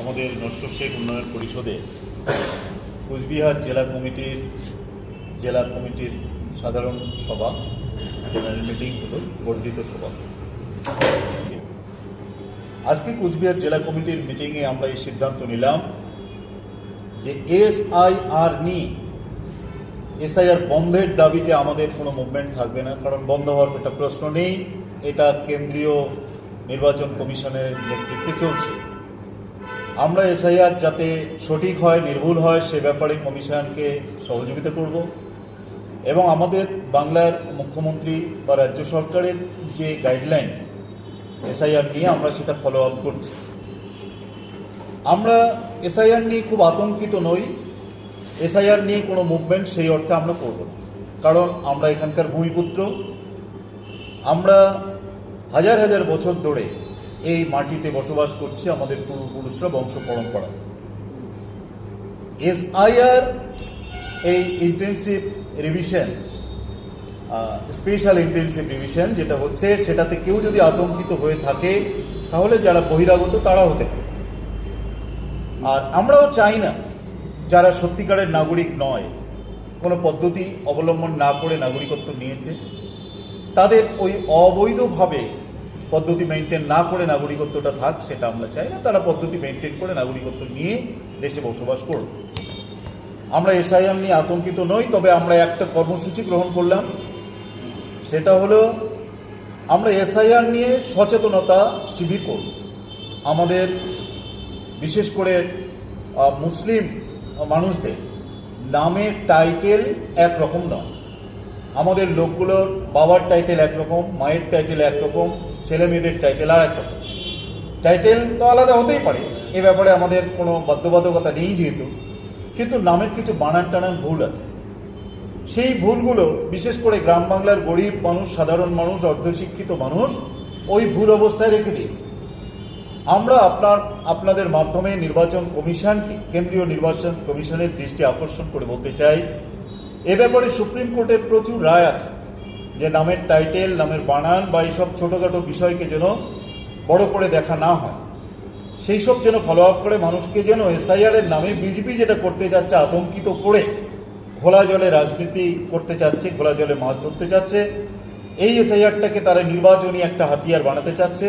আমাদের নস্য শেখ উন্নয়ন পরিষদে কুচবিহার জেলা কমিটির জেলা কমিটির সাধারণ সভা, জেনারেল মিটিং হলো বর্ধিত সভা। আজকে কুচবিহার জেলা কমিটির মিটিংয়ে আমরা এই সিদ্ধান্ত নিলাম যে এসআইআর নিয়ে, এসআইআর বন্ধের দাবিতে আমাদের কোনো মুভমেন্ট থাকবে না, কারণ বন্ধ হওয়ার একটা প্রশ্ন নেই। এটা কেন্দ্রীয় নির্বাচন কমিশনের নেতৃত্বে চলছে। আমরা এসআইআর যাতে সঠিক হয়, নির্ভুল হয়, সে ব্যাপারে কমিশনকে সহযোগিতা করব। এবং আমাদের বাংলার মুখ্যমন্ত্রী বা রাজ্য সরকারের যে গাইডলাইন, এসআইআর নিয়ে আমরা সেটা ফলো আপ করছি। আমরা এসআইআর নিয়ে খুব আতঙ্কিত নই। এসআইআর নিয়ে কোনো মুভমেন্ট সেই অর্থে আমরা করব কারণ আমরা এখানকার ভূমিপুত্র। আমরা হাজার হাজার বছর ধরে এই মাটিতে বসবাস করছে আমাদের পূর্বপুরুষরা বংশ পরম্পরা এসআইআর, এই intensive revision special intensive revision যেটা হচ্ছে, সেটাতে কেউ যদি আতঙ্কিত হয়ে থাকে, তাহলে যারা বহিরাগত তারা হতে পারে। আর আমরাও চাই না যারা সত্যিকারের নাগরিক নয়, কোনো পদ্ধতি অবলম্বন না করে নাগরিকত্ব নিয়েছে, তাদের ওই অবৈধভাবে পদ্ধতি মেনটেন না করে নাগরিকত্বটা থাক, সেটা আমরা চাই না। তারা পদ্ধতি মেনটেন করে নাগরিকত্ব নিয়ে দেশে বসবাস করুন আমরা এসআইএম নিয়ে আতঙ্কিত নই, তবে আমরা একটা কর্মসূচি গ্রহণ করলাম। সেটা হলো, আমরা এসআইআর নিয়ে সচেতনতা শিবির করব। আমাদের, বিশেষ করে মুসলিম মানুষদের নামের টাইটেল একরকম নয়। আমাদের লোকগুলোর বাবার টাইটেল একরকম, মায়ের টাইটেল একরকম ছেলে মেয়েদের টাইটেল আর একরকম। টাইটেল তো আলাদা হতেই পারে, এ ব্যাপারে আমাদের কোনো বাধ্যবাধকতা নেই যেহেতু, কিন্তু নামের কিছু বানান টানান ভুল আছে। সেই ভুলগুলো, বিশেষ করে গ্রাম বাংলার গরিব মানুষ, সাধারণ মানুষ, অর্ধশিক্ষিত মানুষ, ওই ভুল অবস্থায় রেখে দিয়েছে। আমরা আপনার, আপনাদের মাধ্যমে নির্বাচন কমিশনকে, কেন্দ্রীয় নির্বাচন কমিশনের দৃষ্টি আকর্ষণ করে বলতে চাই এ ব্যাপারে সুপ্রিম কোর্টের প্রচুর রায় আছে। যে নামের টাইটেল নামের বানান বা এইসব ছোটোখাটো বিষয়কে যেন বড় করে দেখা না হয়। সেই সব যেন ফলো আপ করে মানুষকে যেন এসআইআরের নামে বিজেপি যেটা করতে যাচ্ছে, আতঙ্কিত করে ঘোলা জলে রাজনীতি করতে চাচ্ছে, ঘোলা জলে মাছ ধরতে চাচ্ছে, এই এসআইআরটাকে তারা নির্বাচনী একটা হাতিয়ার বানাতে চাচ্ছে।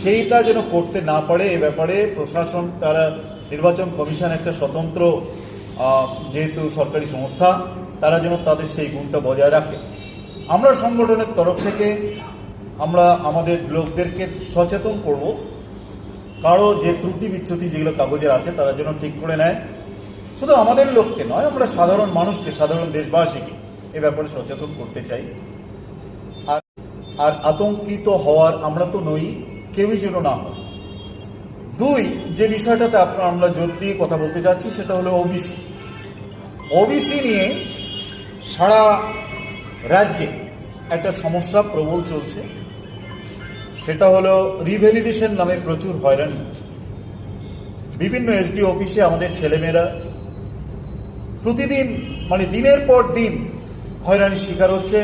সেইটা যেন করতে না পারে এ ব্যাপারে প্রশাসন, তারা নির্বাচন কমিশন একটা স্বতন্ত্র যেহেতু সরকারি সংস্থা তারা যেন তাদের সেই গুণটা বজায় রাখে। আমরা সংগঠনের তরফ থেকে আমরা আমাদের লোকদেরকে সচেতন করব। কারও যে ত্রুটি বিচ্ছুতি যেগুলো কাগজের আছে, তারা যেন ঠিক করে নেয়। শুধু আমাদের লোককে নয়, আমরা সাধারণ মানুষকে, সাধারণ দেশবাসীকে এ ব্যাপারে সচেতন করতে চাই। আর আর আতঙ্কিত হওয়ার আমরা তো নই, কেউই যেন না হয়। দুই, যে বিষয়টাতে আপনার আমরা জোর দিয়ে কথা বলতে চাচ্ছি সেটা হলো ওবিসি ওবিসি নিয়ে সারা রাজ্যে একটা সমস্যা প্রবল চলছে। সেটা হলো রিভ্যালিডেশন নামে প্রচুর হয়রানি হচ্ছে। বিভিন্ন এসডি অফিসে আমাদের ছেলেমেয়েরা প্রতিদিন মানে দিনের পর দিন হয়রানির শিকার হচ্ছে।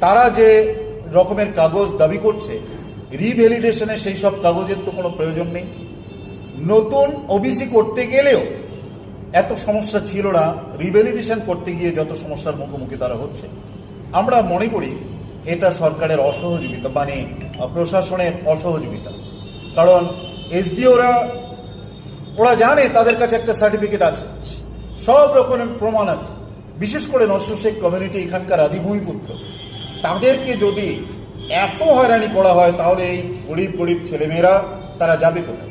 তারা যে রকমের কাগজ দাবি করছে রিভ্যালিডেশনে সেই সব কাগজের তো কোনো প্রয়োজন নেই। নতুন ওবিসি করতে গেলেও এত সমস্যা ছিল না রিভ্যালিডেশন করতে গিয়ে যত সমস্যার মুখোমুখি তারা হচ্ছে। আমরা মনে করি এটা সরকারের অসহযোগিতা মানে প্রশাসনের অসহযোগিতা। কারণ এসডিওরা ওরা জানে তাদের কাছে একটা সার্টিফিকেট আছে। সব রকমের প্রমাণ আছে। বিশেষ করে নস্য শেখ কমিউনিটি এখানকার আদিভূমিপুত্র তাদেরকে যদি এত হয়রানি করা হয়, তাহলে এই গরিব গরিব ছেলেমেয়েরা, তারা যাবে কোথায়?